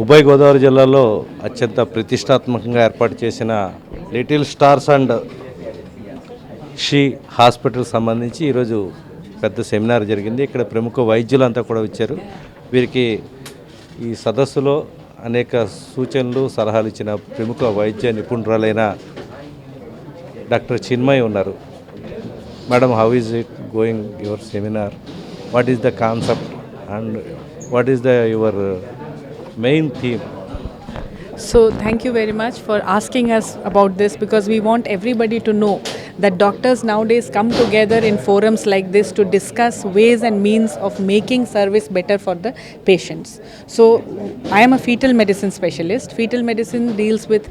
ఉభయ గోదావరి జిల్లాలో అత్యంత ప్రతిష్టాత్మకంగా ఏర్పాటు చేసిన Little Stars and She Hospital సంబంధించి ఈరోజు పెద్ద సెమినార్ జరిగింది. ఇక్కడ ప్రముఖ వైద్యులంతా కూడా వచ్చారు. వీరికి ఈ సదస్సులో అనేక సూచనలు సలహాలు ఇచ్చిన ప్రముఖ వైద్య నిపుణురాలైన డాక్టర్ చిన్మయ్ ఉన్నారు. Madam how is it going your seminar? What is the concept and what is the your main theme. So thank you very much for asking us about this because we want everybody to know that doctors nowadays come together in forums like this to discuss ways and means of making service better for the patients. So I am a fetal medicine specialist. Fetal medicine deals with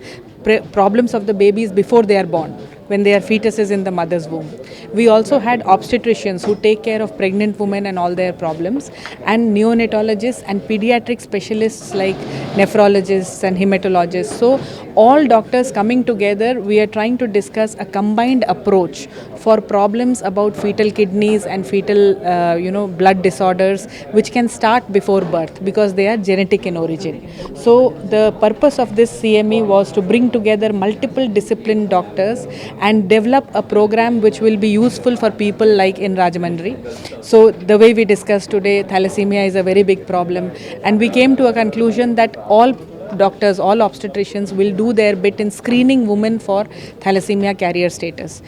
problems of the babies before they are born when they are fetuses in the mother's womb. We also had obstetricians who take care of pregnant women and all their problems, and neonatologists and pediatric specialists like nephrologists and hematologists. So, all doctors coming together, we are trying to discuss a combined approach for problems about fetal kidneys and fetal, uh, you know, blood disorders, which can start before birth because they are genetic in origin. So, the purpose of this CME was to bring together multiple discipline doctors and develop a program which will be useful for people like in Rajamandri. So, the way we discussed today, thalassemia is a very big problem, and we came to a conclusion that all doctors, all obstetricians will do their bit in screening women for thalassemia carrier status.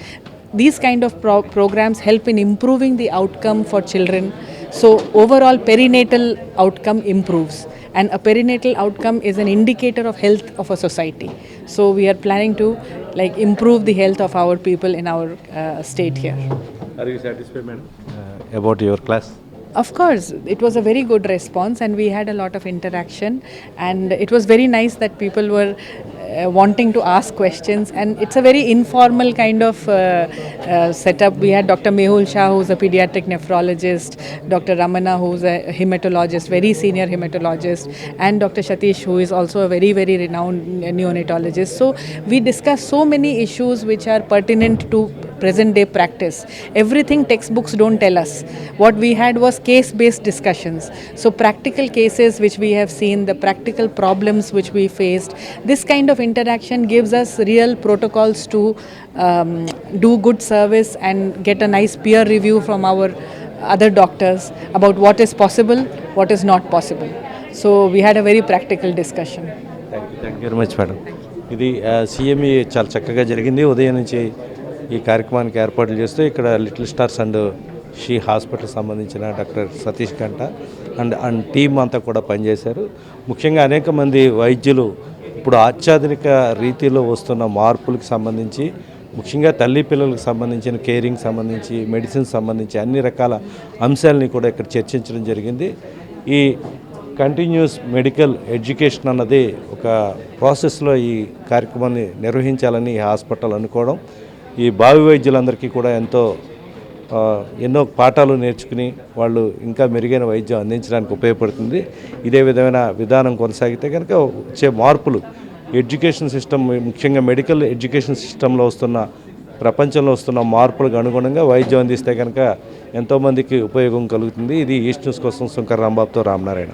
These kind of pro- programs help in improving the outcome for children. So, overall perinatal outcome improves. And a perinatal outcome is an indicator of health of a society. So, we are planning to like improve the health of our people in our uh, state here. Are you satisfied, madam, uh, about your class? Of course, it was a very good response, and we had a lot of interaction, and it was very nice that people were wanting to ask questions. And it's a very informal kind of uh, uh, setup. We had Dr. Mehul Shah, who's a pediatric nephrologist, Dr. Ramana, who's a hematologist, very senior hematologist, and Dr. Shatish, who is also a very, very renowned neonatologist. So we discussed so many issues which are pertinent to present day practice. Everything textbooks don't tell us. What we had was case based discussions. So, practical cases which we have seen, the practical problems which we faced, this kind of interaction gives us real protocols to um, do good service and get a nice peer review from our other doctors about what is possible, what is not possible. So, we had a very practical discussion. Thank you thank you very much madam ఇది CME చాలా చక్కగా జరిగింది ఉదయం నుంచి ఈ కార్యక్రమానికి ఏర్పాట్లు చేస్తూ ఇక్కడ Little Stars and She Hospital సంబంధించిన doctor Satish Ganta and and team అంతా కూడా పనిచేశారు. ముఖ్యంగా అనేక మంది వైద్యులు ఇప్పుడు అత్యాధునిక రీతిలో వస్తున్న మార్పులకు సంబంధించి ముఖ్యంగా తల్లి పిల్లలకు సంబంధించిన కేరింగ్ సంబంధించి మెడిసిన్ సంబంధించి అన్ని రకాల అంశాలని కూడా ఇక్కడ చర్చించడం జరిగింది. ఈ కంటిన్యూస్ మెడికల్ ఎడ్యుకేషన్ అన్నది ఒక ప్రాసెస్లో ఈ కార్యక్రమాన్ని నిర్వహించాలని ఈ హాస్పిటల్ అనుకోవడం ఈ భావి వైద్యులందరికీ కూడా ఎంతో ఎన్నో పాఠాలు నేర్చుకుని వాళ్ళు ఇంకా మెరుగైన వైద్యం అందించడానికి ఉపయోగపడుతుంది. ఇదే విధమైన విధానం కొనసాగితే కనుక వచ్చే మార్పులు ఎడ్యుకేషన్ సిస్టమ్ ముఖ్యంగా మెడికల్ ఎడ్యుకేషన్ సిస్టంలో వస్తున్న ప్రపంచంలో వస్తున్న మార్పులకు అనుగుణంగా వైద్యం అందిస్తే కనుక ఎంతోమందికి ఉపయోగం కలుగుతుంది. ఇది ఈస్ట్ న్యూస్ కోసం శంకర్ రాంబాబుతో రామనారాయణ.